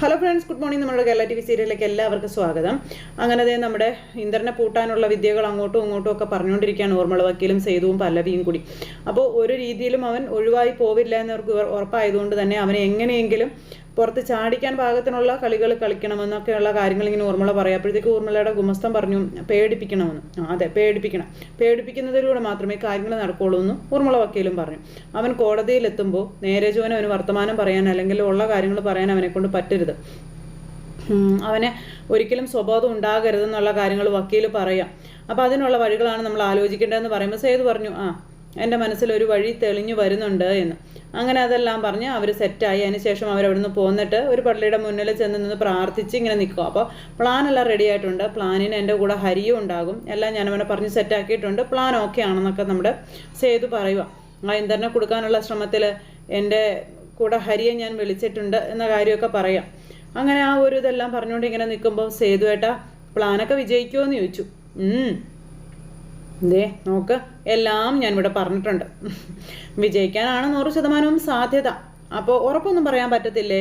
Hello friends good morning നമ്മുടെ Kerala T V സീരിയലിലേക്ക് എല്ലാവർക്കും സ്വാഗതം. അങ്ങനെ ദേ നമ്മുടെ ഇന്ദ്രനെ പൂട്ടാനുള്ള വിദ്യകൾ അങ്ങോട്ടും ഇങ്ങോട്ടും ഒക്കെ പറഞ്ഞുകൊണ്ടിരിക്കുകയാണ്. ഓർമ്മള വക്കീലും സേതുവും പല്ലവിയും കൂടി. അപ്പോൾ ഒരു രീതിയിലും അവൻ ഒഴിവായി പോവില്ല എന്നവർക്ക് ഉറ- ഉറപ്പായതുകൊണ്ട് തന്നെ അവനെ എങ്ങനെയെങ്കിലും പുറത്ത് ചാടിക്കാൻ പാകത്തിനുള്ള കളികൾ കളിക്കണമെന്നൊക്കെയുള്ള കാര്യങ്ങൾ ഇങ്ങനെ ഊർമ്മള പറയാം അപ്പോഴത്തേക്ക് ഊർമ്മളയുടെ ഗുമസ്തം പറഞ്ഞു പേടിപ്പിക്കണമെന്ന്. അതെ പേടിപ്പിക്കണം. പേടിപ്പിക്കുന്നതിലൂടെ മാത്രമേ കാര്യങ്ങൾ നടക്കുള്ളൂ എന്ന് ഊർമ്മള വക്കീലും പറഞ്ഞു. അവൻ കോടതിയിലെത്തുമ്പോൾ നേരെ ജോൻ അവന് വർത്തമാനം പറയാൻ അല്ലെങ്കിൽ ഉള്ള കാര്യങ്ങൾ പറയാൻ അവനെ കൊണ്ട് പറ്റരുത്. അവനെ ഒരിക്കലും സ്വബോധം ഉണ്ടാകരുതെന്നുള്ള കാര്യങ്ങൾ വക്കീൽ പറയാം. അപ്പോൾ അതിനുള്ള വഴികളാണ് നമ്മൾ ആലോചിക്കേണ്ടതെന്ന് പറയുമ്പോൾ സേതു പറഞ്ഞു ആ എന്റെ മനസ്സിലൊരു വഴി തെളിഞ്ഞു വരുന്നുണ്ട് എന്ന്. അങ്ങനെ അതെല്ലാം പറഞ്ഞ് അവർ സെറ്റായി. അതിന് ശേഷം അവരവിടുന്ന് പോന്നിട്ട് ഒരു പള്ളിയുടെ മുന്നിൽ ചെന്ന് നിന്ന് പ്രാർത്ഥിച്ച് ഇങ്ങനെ നിൽക്കും അപ്പോൾ പ്ലാൻ എല്ലാം റെഡി ആയിട്ടുണ്ട്. പ്ലാനിന് എന്റെ കൂടെ ഹരിയും ഉണ്ടാകും. എല്ലാം ഞാനവനെ പറഞ്ഞ് സെറ്റാക്കിയിട്ടുണ്ട് പ്ലാൻ ഓക്കെ ആണെന്നൊക്കെ നമ്മുടെ സേതു പറയുക. ആ ഇന്ധനം കൊടുക്കാനുള്ള ശ്രമത്തിൽ എന്റെ കൂടെ ഹരിയെ ഞാൻ വിളിച്ചിട്ടുണ്ട് എന്ന കാര്യമൊക്കെ പറയാം. അങ്ങനെ ആ ഒരു ഇതെല്ലാം പറഞ്ഞുകൊണ്ട് ഇങ്ങനെ നിൽക്കുമ്പോൾ സേതുവേട്ട പ്ലാനൊക്കെ വിജയിക്കുമോ എന്ന് ചോദിച്ചു. ദേ നോക്ക് എല്ലാം ഞാൻ ഇവിടെ പറഞ്ഞിട്ടുണ്ട്. വിജയിക്കാനാണ് നൂറ് ശതമാനവും സാധ്യത. അപ്പോൾ ഉറപ്പൊന്നും പറയാൻ പറ്റത്തില്ലേ?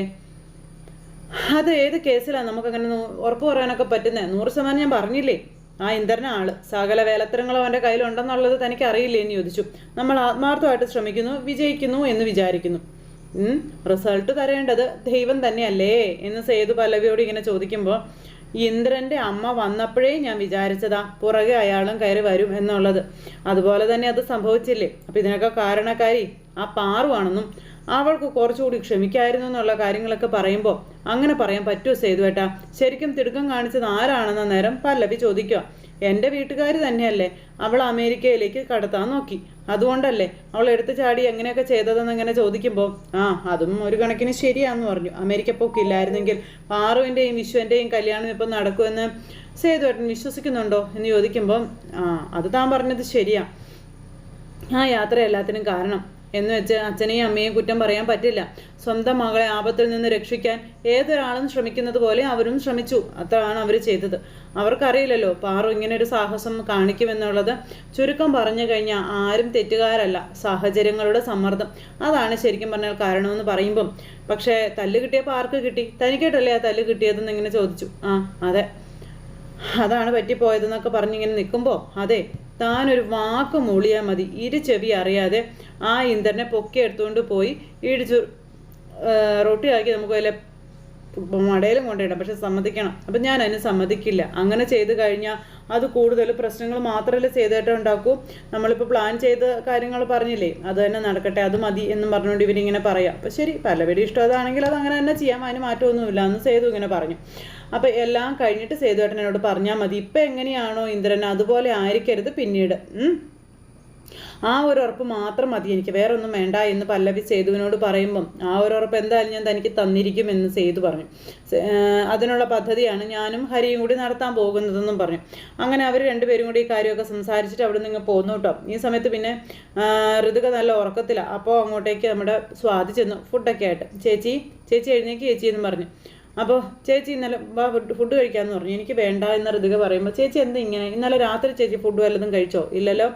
അത് ഏത് കേസിലാണ് നമുക്കങ്ങനെ ഉറപ്പ് പറയാനൊക്കെ പറ്റുന്നത് നൂറ് ശതമാനം ഞാൻ പറഞ്ഞില്ലേ? ആ ഇന്ദ്രന ആൾ. സകല വേലത്തരങ്ങളും അവന്റെ കയ്യിലുണ്ടെന്നുള്ളത് തനിക്ക് അറിയില്ലേ എന്ന് ചോദിച്ചു. നമ്മൾ ആത്മാർത്ഥമായിട്ട് ശ്രമിക്കുന്നു വിജയിക്കുന്നു എന്ന് വിചാരിക്കുന്നു. റിസൾട്ട് തരേണ്ടത് ദൈവം തന്നെയല്ലേ? എന്ന് സേതു പല്ലവിയോട് ഇങ്ങനെ ചോദിക്കുമ്പോൾ ഇന്ദ്രന്റെ അമ്മ വന്നപ്പോഴേ ഞാൻ വിചാരിച്ചതാ പുറകെ അയാളും കയറി വരും എന്നുള്ളത്. അതുപോലെ തന്നെ അത് സംഭവിച്ചില്ലേ? അപ്പം ഇതിനൊക്കെ കാരണക്കാരി ആ പാറുവാണെന്നും അവൾക്ക് കുറച്ചുകൂടി ക്ഷമിക്കായിരുന്നു എന്നുള്ള കാര്യങ്ങളൊക്കെ പറയുമ്പോൾ അങ്ങനെ പറയാൻ പറ്റുമോ സേതുവേട്ടാ? ശരിക്കും തിടുക്കം കാണിച്ചത് ആരാണെന്ന നേരം പല്ലവി ചോദിക്കുക. എന്റെ വീട്ടുകാർ തന്നെയല്ലേ അവൾ അമേരിക്കയിലേക്ക് കടത്താൻ നോക്കി. അതുകൊണ്ടല്ലേ അവൾ എടുത്തു ചാടി എങ്ങനെയൊക്കെ ചെയ്തതെന്ന് ഇങ്ങനെ ചോദിക്കുമ്പോൾ ആ അതും ഒരു കണക്കിന് ശരിയാന്ന് പറഞ്ഞു. അമേരിക്ക പോക്കില്ലായിരുന്നെങ്കിൽ പാറുവിന്റെയും വിശ്വന്റെയും കല്യാണം ഇപ്പം നടക്കുമെന്ന് സേതുവേട്ടൻ വിശ്വസിക്കുന്നുണ്ടോ? എന്ന് ചോദിക്കുമ്പോൾ ആ അത് താൻ പറഞ്ഞത് ശരിയാ. ആ യാത്ര എല്ലാത്തിനും കാരണം എന്ന് വെച്ച് അച്ഛനെയും അമ്മയെയും കുറ്റം പറയാൻ പറ്റില്ല. സ്വന്തം മകളെ ആപത്തിൽ നിന്ന് രക്ഷിക്കാൻ ഏതൊരാളും ശ്രമിക്കുന്നത് പോലെ അവരും ശ്രമിച്ചു. അത്രയാണ് അവർ ചെയ്തത്. അവർക്കറിയില്ലല്ലോ പാറു ഇങ്ങനെ ഒരു സാഹസം കാണിക്കുമെന്നുള്ളത്. ചുരുക്കം പറഞ്ഞു കഴിഞ്ഞാൽ ആരും തെറ്റുകാരല്ല. സാഹചര്യങ്ങളുടെ സമ്മർദ്ദം. അതാണ് ശരിക്കും പറഞ്ഞാൽ കാരണമെന്ന് പറയുമ്പം. പക്ഷേ തല്ല് കിട്ടിയപ്പോൾ ആർക്ക് കിട്ടി. തനിക്കായിട്ടല്ലേ ആ തല്ല് കിട്ടിയതെന്ന് ഇങ്ങനെ ചോദിച്ചു. ആ അതെ. അതാണ് പറ്റിപ്പോയതെന്നൊക്കെ പറഞ്ഞിങ്ങനെ നിൽക്കുമ്പോൾ അതെ താനൊരു വാക്ക് മൂളിയാൽ മതി. ഇരു ചെവി അറിയാതെ ആ ഇന്ദ്രനെ പൊക്കി എടുത്തുകൊണ്ട് പോയി ഇടിച്ചു റൊട്ടിയാക്കി നമുക്ക് അതിലെ മടയിലും കൊണ്ടിടാം പക്ഷെ സമ്മതിക്കണം. അപ്പം ഞാൻ അതിന് സമ്മതിക്കില്ല. അങ്ങനെ ചെയ്ത് കഴിഞ്ഞാൽ അത് കൂടുതൽ പ്രശ്നങ്ങൾ മാത്രമല്ല ചെയ്തിട്ട് ഉണ്ടാക്കൂ. നമ്മളിപ്പോൾ പ്ലാൻ ചെയ്ത കാര്യങ്ങൾ പറഞ്ഞില്ലേ? അത് തന്നെ നടക്കട്ടെ അത് മതി എന്നും പറഞ്ഞുകൊണ്ട് ഇവരിങ്ങനെ പറയാം. അപ്പം ശരി പലവരുടെ ഇഷ്ടം അതാണെങ്കിൽ അത് അങ്ങനെ തന്നെ ചെയ്യാം. അതിന് മാറ്റമൊന്നുമില്ല. എന്ന് സേതു ഇങ്ങനെ പറഞ്ഞു. അപ്പം എല്ലാം കഴിഞ്ഞിട്ട് സേതുവേട്ടൻ എന്നോട് പറഞ്ഞാൽ മതി. ഇപ്പം എങ്ങനെയാണോ ഇന്ദ്രൻ അതുപോലെ ആയിരിക്കരുത് പിന്നീട്. ആ ഒരു ഉറപ്പ് മാത്രം മതി എനിക്ക് വേറൊന്നും വേണ്ട എന്ന് പല്ലവി സേതുവിനോട് പറയുമ്പം. ആ ഒരു ഉറപ്പ് എന്തായാലും ഞാൻ തനിക്ക് തന്നിരിക്കും എന്ന് സേതു പറഞ്ഞു. അതിനുള്ള പദ്ധതിയാണ് ഞാനും ഹരിയും കൂടി നടത്താൻ പോകുന്നതെന്നും പറഞ്ഞു. അങ്ങനെ അവർ രണ്ടുപേരും കൂടി ഈ കാര്യമൊക്കെ സംസാരിച്ചിട്ട് അവിടെ നിന്ന് പോകുന്നു കേട്ടോ. ഈ സമയത്ത് പിന്നെ ഋതുക നല്ല ഉറക്കത്തിലാണ് അപ്പോൾ അങ്ങോട്ടേക്ക് നമ്മുടെ സ്വാതി ചെന്നു ഫുഡൊക്കെ ആയിട്ട്. ചേച്ചി ചേച്ചി എഴുന്നേക്ക് ചേച്ചി എന്ന് പറഞ്ഞു. അപ്പോൾ ചേച്ചി ഇന്നലെ വാ ഫുഡ് കഴിക്കാമെന്ന് പറഞ്ഞു. എനിക്ക് വേണ്ട എന്ന് ഋതുക പറയുമ്പോൾ ചേച്ചി എന്താ ഇങ്ങനെ? ഇന്നലെ രാത്രി ചേച്ചി ഫുഡ് വല്ലതും കഴിച്ചോ? ഇല്ലല്ലോ.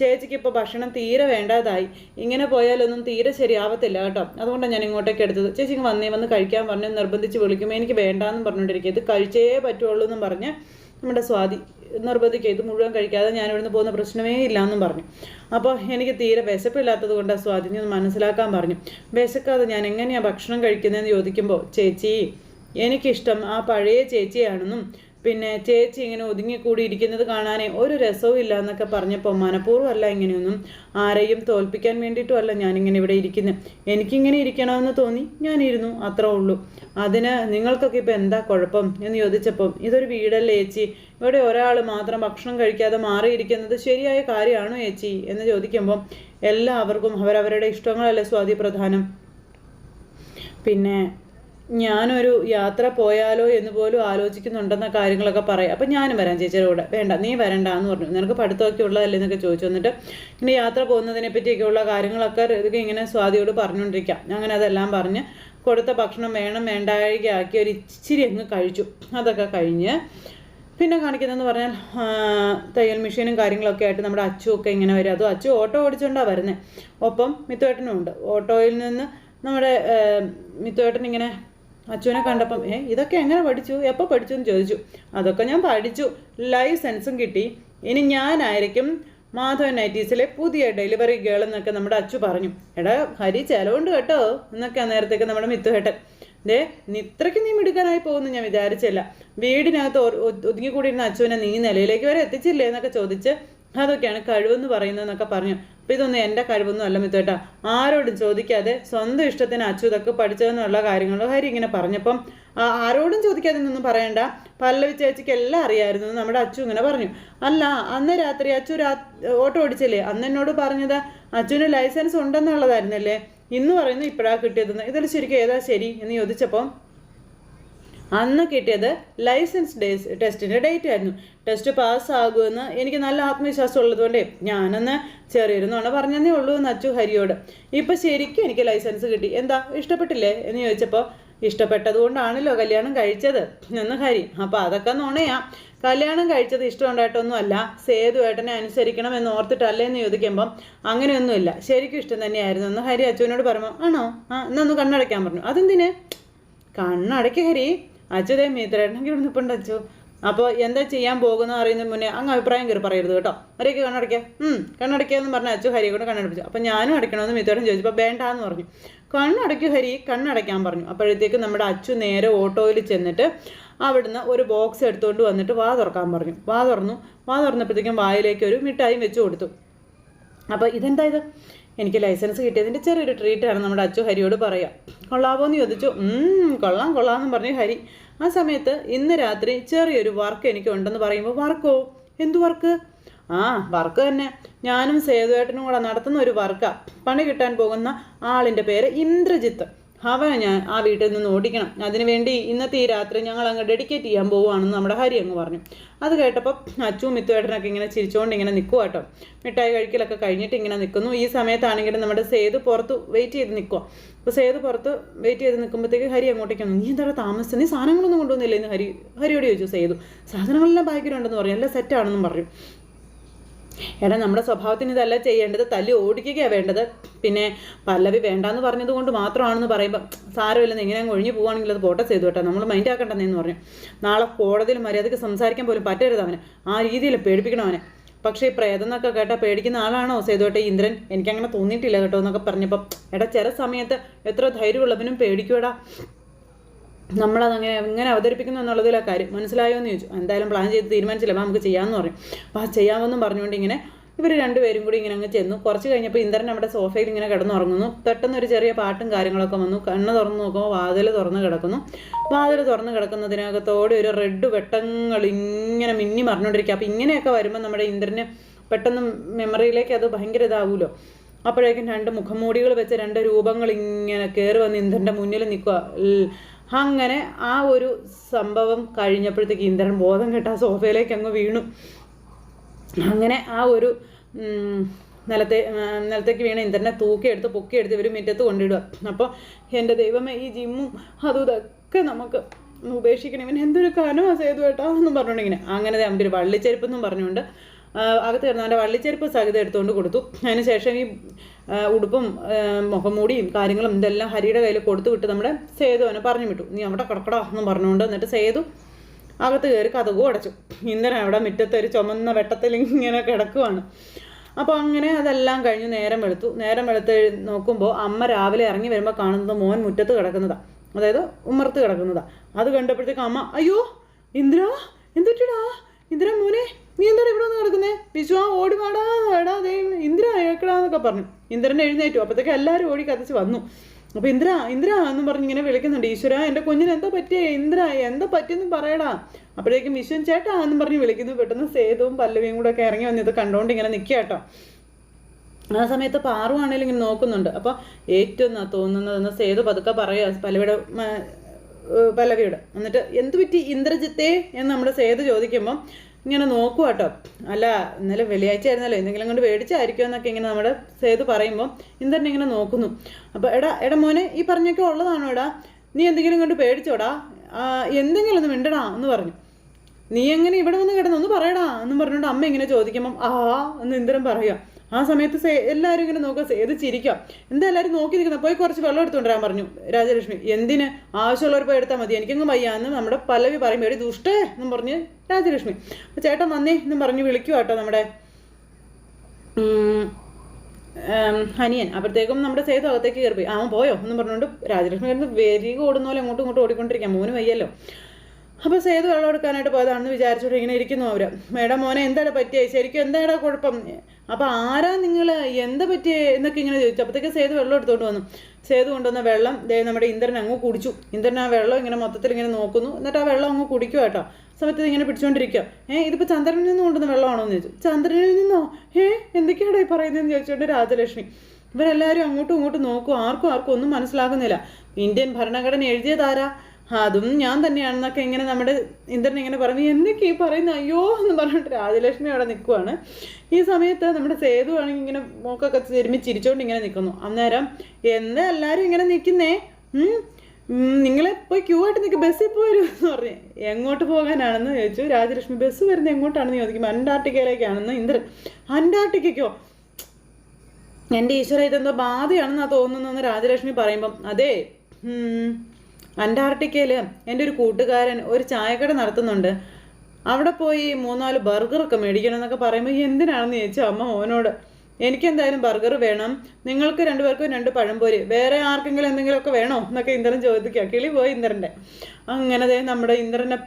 ചേച്ചിക്ക് ഇപ്പോൾ ഭക്ഷണം തീരെ വേണ്ടാതായി. ഇങ്ങനെ പോയാലൊന്നും തീരെ ശരിയാവത്തില്ല കേട്ടോ. അതുകൊണ്ടാണ് ഞാൻ ഇങ്ങോട്ടേക്ക് എടുത്തത്. ചേച്ചി ഇങ്ങ് വന്നേ വന്ന് കഴിക്കാൻ പറഞ്ഞ് നിർബന്ധിച്ച് വിളിക്കുമ്പോൾ എനിക്ക് വേണ്ടാന്നും പറഞ്ഞുകൊണ്ടിരിക്കുക. ഇത് കഴിച്ചേ പറ്റുള്ളൂ എന്നും പറഞ്ഞ് നമ്മുടെ സ്വാതി നിർബന്ധിക്കുക. ഇത് മുഴുവൻ കഴിക്കാതെ ഞാൻ ഇവിടുന്ന് പോകുന്ന പ്രശ്നമേ ഇല്ല എന്നും പറഞ്ഞു. അപ്പോൾ എനിക്ക് തീരെ വിശപ്പില്ലാത്തത് കൊണ്ട് സ്വാതി മനസ്സിലാക്കാൻ പറഞ്ഞു. വിശക്കാതെ ഞാൻ എങ്ങനെയാണ് ഭക്ഷണം കഴിക്കുന്നതെന്ന് ചോദിക്കുമ്പോൾ ചേച്ചി എനിക്കിഷ്ടം ആ പഴയ ചേച്ചിയാണെന്നും പിന്നെ ചേച്ചി ഇങ്ങനെ ഒതുങ്ങിക്കൂടി ഇരിക്കുന്നത് കാണാനേ ഒരു രസവും ഇല്ല എന്നൊക്കെ പറഞ്ഞപ്പോൾ മനഃപൂർവമല്ല ഇങ്ങനെയൊന്നും ആരെയും തോൽപ്പിക്കാൻ വേണ്ടിയിട്ടുമല്ല ഞാനിങ്ങനെ ഇവിടെ ഇരിക്കുന്നത് എനിക്കിങ്ങനെ ഇരിക്കണമെന്ന് തോന്നി ഞാനിരുന്നു അത്ര ഉള്ളൂ. അതിന് നിങ്ങൾക്കൊക്കെ ഇപ്പം എന്താ കുഴപ്പം എന്ന് ചോദിച്ചപ്പം ഇതൊരു വീടല്ലേ ചേച്ചി? ഇവിടെ ഒരാൾ മാത്രം ഭക്ഷണം കഴിക്കാതെ മാറിയിരിക്കുന്നത് ശരിയായ കാര്യമാണോ ചേച്ചി? എന്ന് ചോദിക്കുമ്പോൾ എല്ലാവർക്കും അവരവരുടെ ഇഷ്ടങ്ങളല്ലേ സ്വാതി പ്രധാനം? പിന്നെ ഞാനൊരു യാത്ര പോയാലോ എന്ന് പോലും ആലോചിക്കുന്നുണ്ടെന്ന കാര്യങ്ങളൊക്കെ പറയാം. അപ്പം ഞാനും വരാം ചേച്ചിയുടെ കൂടെ. വേണ്ട നീ വരണ്ട എന്ന് പറഞ്ഞു. നിനക്ക് പഠിത്തമൊക്കെ ഉള്ളതല്ലേ എന്നൊക്കെ ചോദിച്ചു. വന്നിട്ട് ഇങ്ങനെ യാത്ര പോകുന്നതിനെ പറ്റിയൊക്കെയുള്ള കാര്യങ്ങളൊക്കെ ഇതൊക്കെ ഇങ്ങനെ സ്വാതിയോട് പറഞ്ഞുകൊണ്ടിരിക്കാം. അങ്ങനെ അതെല്ലാം പറഞ്ഞ് കൊടുത്ത ഭക്ഷണം വേണം വേണ്ടായികയാക്കി ഒരു ഇച്ചിരി അങ്ങ് കഴിച്ചു. അതൊക്കെ കഴിഞ്ഞ് പിന്നെ കാണിക്കുന്നതെന്ന് പറഞ്ഞാൽ തയ്യൽ മെഷീനും കാര്യങ്ങളൊക്കെ ആയിട്ട് നമ്മുടെ അച്ചുവൊക്കെ ഇങ്ങനെ വരും. അതും അച്ചു ഓട്ടോ ഓടിച്ചുകൊണ്ടാണ് വരുന്നത് ഒപ്പം മിത്തുവേട്ടനും ഉണ്ട്. ഓട്ടോയിൽ നിന്ന് നമ്മുടെ മിത്തുവേട്ടൻ ഇങ്ങനെ അച്ഛനെ കണ്ടപ്പം ഏ ഇതൊക്കെ എങ്ങനെ പഠിച്ചു? എപ്പോൾ പഠിച്ചു എന്ന് ചോദിച്ചു. അതൊക്കെ ഞാൻ പഠിച്ചു. ലൈസൻസും കിട്ടി. ഇനി ഞാനായിരിക്കും മാധവൻ നൈറ്റീസിലെ പുതിയ ഡെലിവറി ഗേൾ എന്നൊക്കെ നമ്മുടെ അച്ചു പറഞ്ഞു. എടാ ഹരി ചിലവുണ്ട് കേട്ടോ എന്നൊക്കെ നേരത്തേക്ക് നമ്മുടെ മിത്തുഹേട്ടൻ ദേ ഇത്രയ്ക്ക് നീ മിടുക്കാനായി പോകുന്നു ഞാൻ വിചാരിച്ചില്ല. വീടിനകത്ത് ഒതുങ്ങിക്കൂടിയിരുന്ന അച്ചുവിനെ നീ നിലയിലേക്ക് വരെ എത്തിച്ചില്ലേ? എന്നൊക്കെ ചോദിച്ച് അതൊക്കെയാണ് കഴിവെന്ന് പറയുന്നതെന്നൊക്കെ പറഞ്ഞു. അപ്പം ഇതൊന്നും എന്റെ കഴിവൊന്നും അല്ല മിത്തേട്ടാ ആരോടും ചോദിക്കാതെ സ്വന്തം ഇഷ്ടത്തിന് അച്യുതൊക്കെ പഠിച്ചതെന്നുള്ള കാര്യങ്ങൾ ഹരി ഇങ്ങനെ പറഞ്ഞപ്പം ആരോടും ചോദിക്കാതെ ഒന്നും പറയണ്ട. പല്ലവി ചേച്ചിക്ക് എല്ലാം അറിയായിരുന്നു നമ്മുടെ അച്ചു ഇങ്ങനെ പറഞ്ഞു. അല്ല അന്ന് രാത്രി അച്ചു രാ ഓട്ടോ ഓടിച്ചല്ലേ? അന്ന് എന്നോട് പറഞ്ഞത് അച്ചുവിന് ലൈസൻസ് ഉണ്ടെന്നുള്ളതായിരുന്നല്ലേ? ഇന്ന് പറയുന്നു ഇപ്പോഴാ കിട്ടിയതെന്ന്. ഇതിൽ ശരിക്കും ഏതാ ശരി എന്ന് ചോദിച്ചപ്പം അന്ന് കിട്ടിയത് ലൈസൻസ് ഡേസ് ടെസ്റ്റിന്റെ ഡേറ്റ് ആയിരുന്നു. ടെസ്റ്റ് പാസ്സാകുമെന്ന് എനിക്ക് നല്ല ആത്മവിശ്വാസം ഉള്ളതുകൊണ്ടേ ഞാനന്ന് ചെറിയൊരുന്നാണ് പറഞ്ഞതേ ഉള്ളൂ എന്ന് അച്ചു ഹരിയോട്. ഇപ്പം ശരിക്കും എനിക്ക് ലൈസൻസ് കിട്ടി. എന്താ ഇഷ്ടപ്പെട്ടില്ലേ? എന്ന് ചോദിച്ചപ്പോൾ ഇഷ്ടപ്പെട്ടതുകൊണ്ടാണല്ലോ കല്യാണം കഴിച്ചത് എന്ന് ഹരി. അപ്പോൾ അതൊക്കെ നുണയാ. കല്യാണം കഴിച്ചത് ഇഷ്ടമുണ്ടായിട്ടൊന്നുമല്ല സേതുവേട്ടനെ അനുസരിക്കണം എന്ന് ഓർത്തിട്ടല്ലേ എന്ന് ചോദിക്കുമ്പം അങ്ങനെയൊന്നുമില്ല. ശരിക്കും ഇഷ്ടം തന്നെയായിരുന്നു എന്ന് ഹരി അച്ചുവിനോട് പറഞ്ഞു ആണോ? ആ എന്നൊന്ന് കണ്ണടയ്ക്കാൻ പറഞ്ഞു. അതെന്തിന്? കണ്ണടയ്ക്ക് ഹരി. അച്ഛതേ മീത്രേട്ടനെങ്കിൽ ഇവിടെ നിൽപ്പുണ്ട് അച്ചു അപ്പോൾ എന്താ ചെയ്യാൻ പോകുന്ന അറിയുന്ന മുന്നേ അങ്ങ് അഭിപ്രായം കയറി പറയരുത് കേട്ടോ. ഹരിക്ക് കണ്ണടയ്ക്കുക ഉം കണ്ണടയ്ക്കാന്ന് പറഞ്ഞ അച്ചു ഹരി കൊണ്ട് കണ്ണടപ്പിച്ചു. അപ്പോൾ ഞാനും അടയ്ക്കണമെന്ന് മിത്തോടും ചോദിച്ചപ്പോൾ വേണ്ടാന്ന് പറഞ്ഞു. കണ്ണടയ്ക്കൂ ഹരി കണ്ണടയ്ക്കാൻ പറഞ്ഞു. അപ്പോഴത്തേക്ക് നമ്മുടെ അച്ചു നേരെ ഓട്ടോയിൽ ചെന്നിട്ട് അവിടുന്ന് ഒരു ബോക്സ് എടുത്തുകൊണ്ട് വന്നിട്ട് വാ തുറക്കാൻ പറഞ്ഞു. വാ തുറന്നു. വാ തുറന്നപ്പോഴത്തേക്കും വായിലേക്ക് ഒരു മിഠായി വെച്ച് കൊടുത്തു. അപ്പോൾ ഇതെന്താ ഇത്? എനിക്ക് ലൈസൻസ് കിട്ടിയതിന്റെ ചെറിയൊരു ട്രീറ്റാണ് നമ്മുടെ അച്ചു ഹരിയോട് പറയാം. കൊള്ളാവോ എന്ന് ചോദിച്ചു. "ഉം, കൊള്ളാം കൊള്ളാം എന്ന് പറഞ്ഞു ഹരി. ആ സമയത്ത് ഇന്ന് രാത്രി ചെറിയൊരു വർക്ക് എനിക്ക് ഉണ്ടെന്ന് പറയുമ്പോൾ വർക്കോ? എന്തു വർക്ക്? ആ വർക്ക് തന്നെ. ഞാനും സേതുവേട്ടനും കൂടെ നടത്തുന്ന ഒരു വർക്കാണ് പണി കിട്ടാൻ പോകുന്ന ആളിന്റെ പേര് ഇന്ദ്രജിത്ത്. അവനെ ഞാൻ ആ വീട്ടിൽ നിന്ന് ഓടിക്കണം. അതിനുവേണ്ടി ഇന്നത്തെ ഈ രാത്രി ഞങ്ങൾ അങ്ങ് ഡെഡിക്കേറ്റ് ചെയ്യാൻ പോവുകയാണെന്ന് നമ്മുടെ ഹരി അങ്ങ് പറഞ്ഞു. അത് കേട്ടപ്പോൾ അച്ചുവും മിത്തുവേട്ടനൊക്കെ ഇങ്ങനെ ചിരിച്ചുകൊണ്ട് ഇങ്ങനെ നിൽക്കുക കേട്ടോ. മിഠായി കഴിക്കലൊക്കെ കഴിഞ്ഞിട്ട് ഇങ്ങനെ നിൽക്കുന്നു. ഈ സമയത്താണെങ്കിലും നമ്മുടെ സേതു പുറത്ത് വെയിറ്റ് ചെയ്ത് നിൽക്കുക അപ്പോൾ സേതു പുറത്ത് വെയിറ്റ് ചെയ്ത് നിൽക്കുമ്പോഴത്തേക്ക് ഹരി അങ്ങോട്ടേക്ക് വന്നു. നീ എന്താ താമസിച്ചത് നീ സാധനങ്ങളൊന്നും കൊണ്ടുവന്നില്ലേ? എന്ന് ഹരി ഹരിയോട് ചോദിച്ചു സേതു. സാധനങ്ങളെല്ലാം ബാഗിലുണ്ടെന്ന് പറഞ്ഞു. എല്ലാം സെറ്റാണെന്നും പറഞ്ഞു. എടാ നമ്മുടെ സ്വഭാവത്തിന് ഇതല്ല ചെയ്യേണ്ടത്. തല്ലി ഓടിക്കുകയാണ് വേണ്ടത്. പിന്നെ പല്ലവി വേണ്ടാന്ന് പറഞ്ഞത് കൊണ്ട് മാത്രമാണെന്ന് പറയുമ്പോൾ സാരമില്ലെന്ന് അങ്ങ് ഒഴിഞ്ഞു പോവുകയാണെങ്കിൽ അത് പോട്ടെ ചെയ്തു കേട്ടോ. നമ്മൾ മൈൻഡ് ആക്കണ്ടെന്ന് പറഞ്ഞു. നാളെ കോടതിയിൽ മര്യാദയ്ക്ക് സംസാരിക്കാൻ പോലും പറ്റരുത് അവന്. ആ രീതിയിൽ പേടിപ്പിക്കണം അവനെ. പക്ഷേ പ്രേതം എന്നൊക്കെ കേട്ടാൽ പേടിക്കുന്ന ആളാണോ സേതുവട്ടെ ഇന്ദ്രൻ? എനിക്കങ്ങനെ തോന്നിയിട്ടില്ല കേട്ടോ എന്നൊക്കെ പറഞ്ഞപ്പം എടാ ചില സമയത്ത് എത്ര ധൈര്യമുള്ളവനും പേടിക്കൂടാ നമ്മളതങ്ങനെ എങ്ങനെ അവതരിപ്പിക്കുന്നു എന്നുള്ളതിലെ കാര്യം മനസ്സിലായോ എന്ന് ചോദിച്ചു. എന്തായാലും പ്ലാൻ ചെയ്ത് തീരുമാനിച്ചില്ല. നമുക്ക് ചെയ്യാമെന്ന് പറയും. അപ്പോൾ ആ ചെയ്യാമെന്നും പറഞ്ഞുകൊണ്ട് ഇങ്ങനെ ഇവർ രണ്ടുപേരും കൂടി ഇങ്ങനെ അങ്ങ് ചെന്നു. കുറച്ച് കഴിഞ്ഞപ്പോൾ ഇന്ദ്രൻ നമ്മുടെ സോഫയിൽ ഇങ്ങനെ കിടന്നുറങ്ങുന്നു. പെട്ടെന്ന് ഒരു ചെറിയ പാട്ടും കാര്യങ്ങളൊക്കെ വന്നു. കണ്ണ് തുറന്ന് നോക്കുമ്പോൾ വാതിൽ തുറന്ന് കിടക്കുന്നു. വാതിൽ തുറന്ന് കിടക്കുന്നതിനകത്തോടെ ഒരു റെഡ് വെട്ടങ്ങൾ ഇങ്ങനെ മിന്നി മറിഞ്ഞുകൊണ്ടിരിക്കുക. അപ്പോൾ ഇങ്ങനെയൊക്കെ വരുമ്പോൾ നമ്മുടെ ഇന്ദ്രന് പെട്ടെന്ന് മെമ്മറിയിലേക്ക് അത് ഭയങ്കര ഇതാവുമല്ലോ അപ്പോഴേക്കും രണ്ട് മുഖംമൂടികൾ വെച്ച് രണ്ട് രൂപങ്ങൾ ഇങ്ങനെ കയറി വന്ന് ഇന്ദ്രന്റെ മുന്നിൽ നിൽക്കുക. അങ്ങനെ ആ ഒരു സംഭവം കഴിഞ്ഞപ്പോഴത്തേക്ക് ഇന്ദ്രൻ ബോധം കെട്ട സോഫയിലേക്ക് അങ്ങ് വീണു. അങ്ങനെ ആ ഒരു നിലത്തെ നിലത്തേക്ക് വീണ ഇന്ദ്രനെ തൂക്കിയെടുത്ത് പൊക്കിയെടുത്ത് ഇവർ മുറ്റത്ത് കൊണ്ടിടുക. അപ്പോൾ എന്റെ ദൈവമേ ഈ ജിമ്മും അതും ഇതൊക്കെ നമുക്ക് ഉപേക്ഷിക്കണം. ഇവൻ എന്തൊരു കാരണമാണ് സേതു കേട്ടോ എന്നും പറഞ്ഞുകൊണ്ടിങ്ങനെ അങ്ങനെ അവന്റെ ഒരു വള്ളിച്ചെരുപ്പെന്നും പറഞ്ഞുകൊണ്ട് അകത്ത് കിടന്ന് അവന്റെ വള്ളിച്ചെരുപ്പ് സഹിതം എടുത്തുകൊണ്ട് കൊടുത്തു. അതിനുശേഷം ഈ ഉടുപ്പും മുഖംമൂടിയും കാര്യങ്ങളും ഇതെല്ലാം ഹരിയുടെ കയ്യിൽ കൊടുത്തു വിട്ട് നമ്മുടെ സേതു അവനെ പറഞ്ഞു വിട്ടു. നീ അവിടെ കിടക്കടാ എന്നും പറഞ്ഞുകൊണ്ട് എന്നിട്ട് സേതു അകത്ത് കയറി കഥകും അടച്ചു. ഇന്ദ്രൻ അവിടെ മുറ്റത്ത് ഒരു ചുമന്ന വെട്ടത്തിൽ ഇങ്ങനെ കിടക്കുവാണ്. അപ്പോൾ അങ്ങനെ അതെല്ലാം കഴിഞ്ഞ് നേരം വെളുത്തു. നേരം വെളുത്ത് നോക്കുമ്പോൾ അമ്മ രാവിലെ ഇറങ്ങി വരുമ്പോൾ കാണുന്നത് മോൻ മുറ്റത്ത് കിടക്കുന്നതാണ് അതായത് ഉമ്മർത്ത് കിടക്കുന്നതാണ് അത് കണ്ടപ്പോഴത്തേക്ക് അമ്മ അയ്യോ ഇന്ദ്ര എന്തുട്ടാ ഇന്ദ്ര മോനെ നീ എന്താണ് ഇവിടെ വന്ന് കിടക്കുന്നേ വിശ്വ ഓടി വാടാ എടാ ദേ ഇന്ദ്ര ഏക്കടാന്നൊക്കെ പറഞ്ഞു. ഇന്ദ്രനെ എഴുന്നേറ്റു. അപ്പോഴത്തേക്ക് എല്ലാവരും ഓടി കത്തിച്ച് വന്നു. അപ്പോൾ ഇന്ദ്ര ഇന്ദ്ര എന്ന് പറഞ്ഞ് ഇങ്ങനെ വിളിക്കുന്നുണ്ട്. ഈശ്വര എന്റെ കുഞ്ഞിന് എന്താ പറ്റിയേ? ഇന്ദ്ര എന്താ പറ്റിയെന്ന് പറയടാ. അപ്പോഴേക്കും വിശ്വൻ ചേട്ടാ എന്ന് പറഞ്ഞ് വിളിക്കുന്നു. പെട്ടെന്ന് സേതുവും പല്ലവിയും കൂടെ ഒക്കെ ഇറങ്ങി വന്ന് ഇത് കണ്ടുകൊണ്ട് ഇങ്ങനെ നിൽക്കുക കേട്ടോ. ആ സമയത്ത് പാറു ആണെങ്കിലും ഇങ്ങനെ നോക്കുന്നുണ്ട്. അപ്പോൾ ഏറ്റവും തോന്നുന്നതെന്ന് സേതു പതുക്കെ പറയുക പല്ലവിയുടെ പല്ലവിയോട്. എന്നിട്ട് എന്ത് പറ്റി ഇന്ദ്രജിത്തെ എന്ന് നമ്മുടെ സേതു ചോദിക്കുമ്പം ഇങ്ങനെ നോക്കുക കേട്ടോ അല്ല ഇന്നലെ വെള്ളിയാഴ്ച ആയിരുന്നല്ലോ എന്തെങ്കിലും കൊണ്ട് മേടിച്ചായിരിക്കുമോ എന്നൊക്കെ ഇങ്ങനെ നമ്മുടെ സേതു പറയുമ്പോൾ ഇന്ദ്രൻ ഇങ്ങനെ നോക്കുന്നു. അപ്പോൾ എടാ എടാ മോനെ ഈ പറഞ്ഞൊക്കെ ഉള്ളതാണോ എടാ? നീ എന്തെങ്കിലും കൊണ്ട് പേടിച്ചോടാ? എന്തെങ്കിലും ഒന്ന് മിണ്ടടാ എന്ന് പറഞ്ഞു. നീ എങ്ങനെ ഇവിടെ വന്ന് കിടന്നു ഒന്ന് പറയടാ എന്നും പറഞ്ഞുകൊണ്ട് അമ്മ ഇങ്ങനെ ചോദിക്കുമ്പം ആ എന്ന് ഇന്ദ്രൻ പറയുക ആ സമയത്ത് എല്ലാവരും ഇങ്ങനെ നോക്കുക സേതു ചിരിക്കാം എന്താ എല്ലാവരും നോക്കി നിൽക്കുന്നത് പോയി കുറച്ച് വെള്ളം എടുത്തുകൊണ്ടിരാൻ പറഞ്ഞു രാജലക്ഷ്മി. എന്തിന്? ആവശ്യമുള്ളവർ പോയി എടുത്താൽ മതി. എനിക്കങ്ങ് വയ്യാന്ന് നമ്മുടെ പല്ലവി പറയും. എടി ദുഷ്ടേ എന്നും പറഞ്ഞ് രാജലക്ഷ്മി. ചേട്ടൻ വന്നേ എന്നും പറഞ്ഞ് വിളിക്കുക കേട്ടോ നമ്മുടെ ഹനിയൻ അപ്പോഴത്തേക്കും നമ്മുടെ സേതു അകത്തേക്ക് കയറി പോയി. അവൻ പോയോ? എന്ന് പറഞ്ഞുകൊണ്ട് രാജലക്ഷ്മി വരുന്നത് വെരി ഓടുന്ന പോലെ അങ്ങോട്ടും ഇങ്ങോട്ടും ഓടിക്കൊണ്ടിരിക്കാം മോന് വയ്യല്ലോ. അപ്പോൾ സേതു വെള്ളം എടുക്കാനായിട്ട് പോയതാണെന്ന് വിചാരിച്ചോണ്ട് ഇങ്ങനെ ഇരിക്കുന്നു അവർ മേഡം മോനെ എന്താണ് പറ്റിയേ? ശരിക്കും എന്താടാ കുഴപ്പം? അപ്പോൾ ആരാ നിങ്ങൾ എന്താ പറ്റിയേ? എന്നൊക്കെ ഇങ്ങനെ ചോദിച്ചു. അപ്പോഴത്തേക്ക് സേതു വെള്ളം എടുത്തുകൊണ്ട് വന്നു. സേതു കൊണ്ടുവന്ന വെള്ളം ദേ നമ്മുടെ ഇന്ദ്രൻ അങ്ങ് കുടിച്ചു. ഇന്ദ്രൻ ആ വെള്ളം ഇങ്ങനെ മൊത്തത്തിൽ ഇങ്ങനെ നോക്കുന്നു. എന്നിട്ട് ആ വെള്ളം അങ്ങ് കുടിക്കും കേട്ടോ. സമയത്ത് ഇങ്ങനെ പിടിച്ചുകൊണ്ടിരിക്കുക ഏഹ് ഇതിപ്പോൾ ചന്ദ്രനിൽ നിന്ന് കൊണ്ടുവന്ന വെള്ളമാണോ? എന്ന് ചോദിച്ചു. ചന്ദ്രനിൽ നിന്നോ? ഏ എന്തൊക്കെയാണോ ഈ പറയുന്നതെന്ന് ചോദിച്ചുകൊണ്ട് രാജലക്ഷ്മി. ഇവരെല്ലാവരും അങ്ങോട്ടും ഇങ്ങോട്ടും നോക്കും. ആർക്കും ആർക്കും ഒന്നും മനസ്സിലാകുന്നില്ല. ഇന്ത്യൻ ഭരണഘടന എഴുതിയതാരാ? അതും ഞാൻ തന്നെയാണെന്നൊക്കെ ഇങ്ങനെ നമ്മുടെ ഇന്ദ്രൻ ഇങ്ങനെ പറഞ്ഞു എന്തൊക്കെ ഈ പറയുന്ന അയ്യോ എന്ന് പറഞ്ഞിട്ട് രാജലക്ഷ്മി അവിടെ നിൽക്കുവാണ്. ഈ സമയത്ത് നമ്മുടെ സേതു ആണെങ്കിൽ ഇങ്ങനെ മൂക്കൊക്കെ തിരുമ്മി ചിരിച്ചോണ്ട് ഇങ്ങനെ നിൽക്കുന്നു. അന്നേരം എന്താ എല്ലാവരും ഇങ്ങനെ നിൽക്കുന്നേ? നിങ്ങൾ പോയി ക്യൂ ആയിട്ട് നിൽക്കുക ബസ്സിൽ പോരും എന്ന് പറഞ്ഞു. എങ്ങോട്ട് പോകാനാണെന്ന്? ചോദിച്ചു. രാജലക്ഷ്മി ബസ് വരുന്നത് എങ്ങോട്ടാണെന്ന് ചോദിക്കുമ്പോൾ അന്റാർട്ടിക്കയിലേക്കാണെന്ന് ഇന്ദ്രൻ. അന്റാർട്ടിക്കയ്ക്കോ എന്റെ ഈശ്വര ഇതെന്തോ ബാധയാണെന്നാ തോന്നുന്നതെന്ന് രാജലക്ഷ്മി പറയുമ്പം. അതെ. അന്റാർട്ടിക്കയിൽ എന്റെ ഒരു കൂട്ടുകാരൻ ഒരു ചായക്കട നടത്തുന്നുണ്ട്. അവിടെ പോയി മൂന്നാൽ ബർഗറൊക്കെ മേടിക്കണം എന്നൊക്കെ പറയുമ്പോൾ എന്തിനാണെന്ന് ചോദിച്ചു അമ്മ മോനോട്. എനിക്കെന്തായാലും ബർഗർ വേണം. നിങ്ങൾക്ക് രണ്ടുപേർക്കും രണ്ട് പഴംപൊരി വേറെ ആർക്കെങ്കിലും എന്തെങ്കിലുമൊക്കെ വേണോ? എന്നൊക്കെ ഇന്ദ്രൻ ചോദിക്കുക. കിളി പോയി ഇന്ദ്രന്റെ. അങ്ങനെ നമ്മുടെ ഇന്ദ്രനെ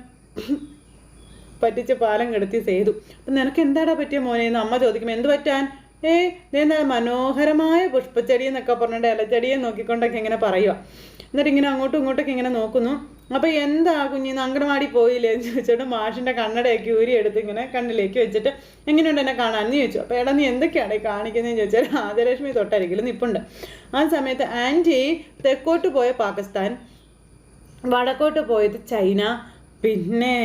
പറ്റിച്ച പാലം കെടുത്തി ചെയ്തു അപ്പം നിനക്ക് എന്താടാ പറ്റിയ മോനെ? എന്ന് അമ്മ ചോദിക്കും എന്ത് പറ്റാൻ? ഏ എന്താ മനോഹരമായ പുഷ്പച്ചെടി എന്നൊക്കെ പറഞ്ഞിട്ട് ഇലച്ചെടിയെ നോക്കിക്കൊണ്ടൊക്കെ ഇങ്ങനെ പറയുക എന്നിട്ട് ഇങ്ങനെ അങ്ങോട്ടും ഇങ്ങോട്ടൊക്കെ ഇങ്ങനെ നോക്കുന്നു. അപ്പോൾ എന്താ കുഞ്ഞിന്ന് അങ്കണവാടി പോയില്ലേ എന്ന് ചോദിച്ചിട്ട് മാഷിന്റെ കണ്ണടയൊക്കെ ഊരി എടുത്ത് ഇങ്ങനെ കണ്ണിലേക്ക് വെച്ചിട്ട് എങ്ങനെയുണ്ട് എന്നെ കാണാൻ? എന്ന് ചോദിച്ചു. അപ്പോൾ എടാ നീ എന്തൊക്കെയാണ് കാണിക്കുന്നതെന്ന് ചോദിച്ചാൽ ആദ്യലക്ഷ്മി തൊട്ടരികിൽ നിപ്പുണ്ട്. ആ സമയത്ത് ആന്റി തെക്കോട്ട് പോയ പാകിസ്ഥാൻ വടക്കോട്ട് പോയത് ചൈന. പിന്നെ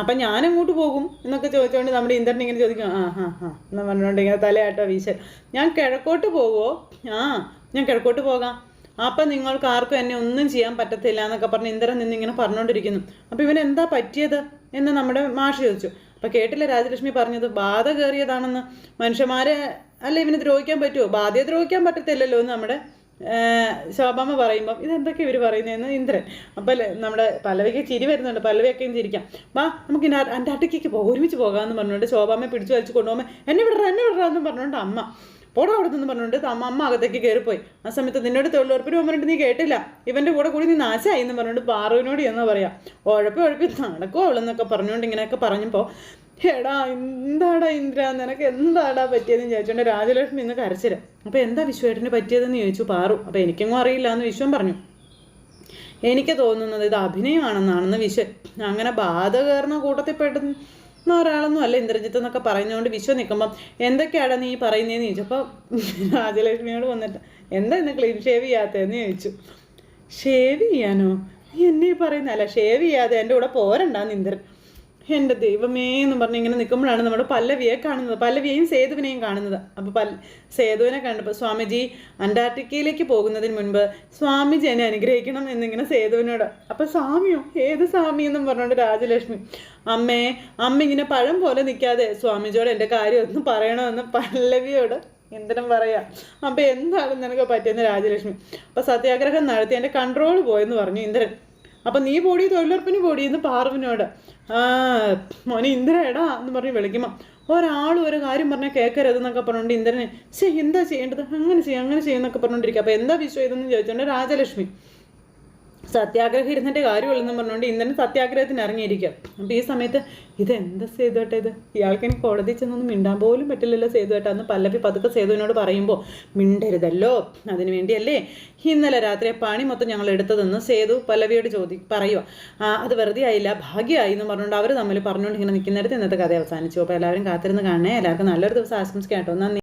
അപ്പം ഞാൻ അങ്ങോട്ട് പോകും എന്നൊക്കെ ചോദിച്ചുകൊണ്ട് നമ്മുടെ ഇന്ദ്രൻ ഇങ്ങനെ ചോദിക്കും ആ ഹാ ഹാ എന്ന് പറഞ്ഞുകൊണ്ട് ഇങ്ങനെ തലയാട്ടോ വീശൻ ഞാൻ കിഴക്കോട്ട് പോവോ? ആ ഞാൻ കിഴക്കോട്ട് പോകാം. അപ്പം നിങ്ങൾക്ക് ആർക്കും എന്നെ ഒന്നും ചെയ്യാൻ പറ്റത്തില്ല എന്നൊക്കെ പറഞ്ഞ് ഇന്ദ്രൻ നിന്ന് ഇങ്ങനെ പറഞ്ഞുകൊണ്ടിരിക്കുന്നു അപ്പം ഇവൻ എന്താ പറ്റിയത് എന്ന് നമ്മുടെ മാഷ് ചോദിച്ചു. അപ്പം കേട്ടില്ല രാജലക്ഷ്മി പറഞ്ഞത്? ബാധ കയറിയതാണെന്ന്. മനുഷ്യന്മാരെ അല്ല ഇവനെ ദ്രോഹിക്കാൻ പറ്റുമോ ബാധയെ ദ്രോഹിക്കാൻ പറ്റത്തില്ലല്ലോ എന്ന് നമ്മുടെ ശോഭാമ്മ പറയുമ്പം ഇതെന്തൊക്കെ ഇവർ പറയുന്നതെന്ന് ഇന്ദ്രൻ. അപ്പം അല്ലേ നമ്മുടെ പല്ലവിക്ക് ചിരി വരുന്നുണ്ട്. പല്ലവിയൊക്കെയും ചിരിക്കാം. വാ നമുക്ക് ഇനി അന്റാർട്ടിക്കയ്ക്ക് പോകാം ഒരുമിച്ച് പോകാമെന്ന് പറഞ്ഞുകൊണ്ട് ശോഭാമ്മ പിടിച്ചു വലിച്ചു കൊണ്ടുപോകുമ്പോൾ എന്നെ വിടറ എന്നെ വിടറ എന്ന് പറഞ്ഞുകൊണ്ട് അമ്മ. പോടാ അവിടെ നിന്ന് പറഞ്ഞുകൊണ്ട് അമ്മ അമ്മ അകത്തേക്ക് കയറിപ്പോയി ആ സമയത്ത് നിന്നോട് തൊഴിലുറപ്പിന് പോകുമ്പോൾ നീ കേട്ടില്ല. ഇവന്റെ കൂടെ കൂടി നീ നാശമായി എന്ന് പറഞ്ഞുകൊണ്ട് പാറുവിനോട് എന്ന് പറയാം. ഉഴപ്പി ഉഴപ്പി നടക്കുമോ അവളെന്നൊക്കെ പറഞ്ഞുകൊണ്ട് ഇങ്ങനെയൊക്കെ പറഞ്ഞപ്പോൾ എടാ എന്താടാ ഇന്ദ്ര? നിനക്ക് എന്താടാ പറ്റിയതെന്ന് ചോദിച്ചോണ്ട് രാജലക്ഷ്മി ഇന്ന് കരച്ചില്ല അപ്പോൾ എന്താ വിശ്വേട്ടന് പറ്റിയതെന്ന് ചോദിച്ചു പാറു. അപ്പോൾ എനിക്കെങ്ങും അറിയില്ല എന്ന് വിശ്വം പറഞ്ഞു. എനിക്ക് തോന്നുന്നത് ഇത് അഭിനയമാണെന്നാണെന്ന് വിശ്വൻ അങ്ങനെ ബാധ കയറുന്ന കൂട്ടത്തിൽ പെടുന്ന ഒരാളൊന്നും അല്ല ഇന്ദ്രജിത്ത് എന്നൊക്കെ പറയുന്നതുകൊണ്ട് വിശ്വം നിൽക്കുമ്പം എന്തൊക്കെയാണ് നീ പറയുന്നതെന്ന് ചോദിച്ചപ്പോൾ രാജലക്ഷ്മിയോട് വന്നിട്ട് എന്താ ഇന്ന് ക്ലീൻ ഷേവ് ചെയ്യാത്തതെന്ന് ചോദിച്ചു. ഷേവ് ചെയ്യാനോ? നീ എന്നെ പറയുന്നല്ല ഷേവ് ചെയ്യാതെ എന്റെ കൂടെ പോരണ്ടാന്ന് ഇന്ദ്രൻ എന്റെ ദൈവമേ എന്ന് പറഞ്ഞ് ഇങ്ങനെ നിൽക്കുമ്പോഴാണ് നമ്മുടെ പല്ലവിയെ കാണുന്നത്. പല്ലവിയെയും സേതുവിനെയും കാണുന്നത്. അപ്പോൾ പൽ സേതുവിനെ കണ്ടപ്പോൾ സ്വാമിജി അന്റാർട്ടിക്കയിലേക്ക് പോകുന്നതിന് മുൻപ് സ്വാമിജി എന്നെ അനുഗ്രഹിക്കണം എന്നിങ്ങനെ സേതുവിനോട് അപ്പോൾ സ്വാമിയോ ഏത് സ്വാമി എന്നും പറഞ്ഞുകൊണ്ട് രാജലക്ഷ്മി അമ്മേ അമ്മ ഇങ്ങനെ പഴം പോലെ നിൽക്കാതെ സ്വാമിജിയോട് എന്റെ കാര്യം ഒന്ന് പറയണമെന്ന് പല്ലവിയോട് എന്തിനും പറയാം. അപ്പോൾ എന്താണ് നിനക്ക് പറ്റിയെന്ന് രാജലക്ഷ്മി അപ്പോൾ സത്യാഗ്രഹം നടത്തി എന്റെ കൺട്രോൾ പോയെന്ന് പറഞ്ഞു ഇന്ദ്രൻ അപ്പം നീ പോടി തൊഴിലുറപ്പിന് പോടി എന്ന് പാർവിനോട്. മോനെ ഇന്ദ്ര എടാ എന്ന് പറഞ്ഞ് വിളിക്കുമ്പോൾ ഒരാൾ ഒരു കാര്യം പറഞ്ഞാൽ കേൾക്കരുത് എന്നൊക്കെ പറഞ്ഞുകൊണ്ട് ഇന്ദ്രനെ ശരി എന്താ ചെയ്യേണ്ടത്? അങ്ങനെ ചെയ്യും അങ്ങനെ ചെയ്യുമെന്നൊക്കെ പറഞ്ഞുകൊണ്ടിരിക്കുക അപ്പോൾ എന്താ വിശ്വം ഇതെന്ന് ചോദിച്ചോണ്ട് രാജലക്ഷ്മി. സത്യാഗ്രഹം ഇരുന്നിട്ട് കാര്യമുള്ളെന്ന് പറഞ്ഞുകൊണ്ട് ഇന്നലെ സത്യാഗ്രഹത്തിന് ഇറങ്ങിയിരിക്കാം. അപ്പോൾ ഈ സമയത്ത് ഇതെന്താ സേതുവേട്ട ഇത്? ഇയാൾക്ക് എനിക്ക് കോടതി ചെന്നൊന്നും മിണ്ടാൻ പോലും പറ്റില്ലല്ലോ സേതുവേട്ട. എന്ന് പല്ലവി പതുക്കെ സേതുവിനോട് പറയുമ്പോൾ മിണ്ടരുതല്ലോ. അതിനു വേണ്ടിയല്ലേ ഇന്നലെ രാത്രി പണി മൊത്തം ഞങ്ങൾ എടുത്തതെന്ന് സേതു പല്ലവിയോട് ചോദി പറയുക അത് വെറുതെ ആയില്ല ഭാഗ്യമായി എന്ന് പറഞ്ഞുകൊണ്ട് അവർ തമ്മിൽ പറഞ്ഞുകൊണ്ട് ഇങ്ങനെ നിൽക്കുന്നിടത്ത് ഇന്നത്തെ കഥ അവസാനിച്ചു. അപ്പോൾ എല്ലാവരും കാത്തിരുന്ന് കാണണേ. എല്ലാവർക്കും നല്ലൊരു ദിവസം ആശംസിക്കാം കേട്ടോ. നന്ദി.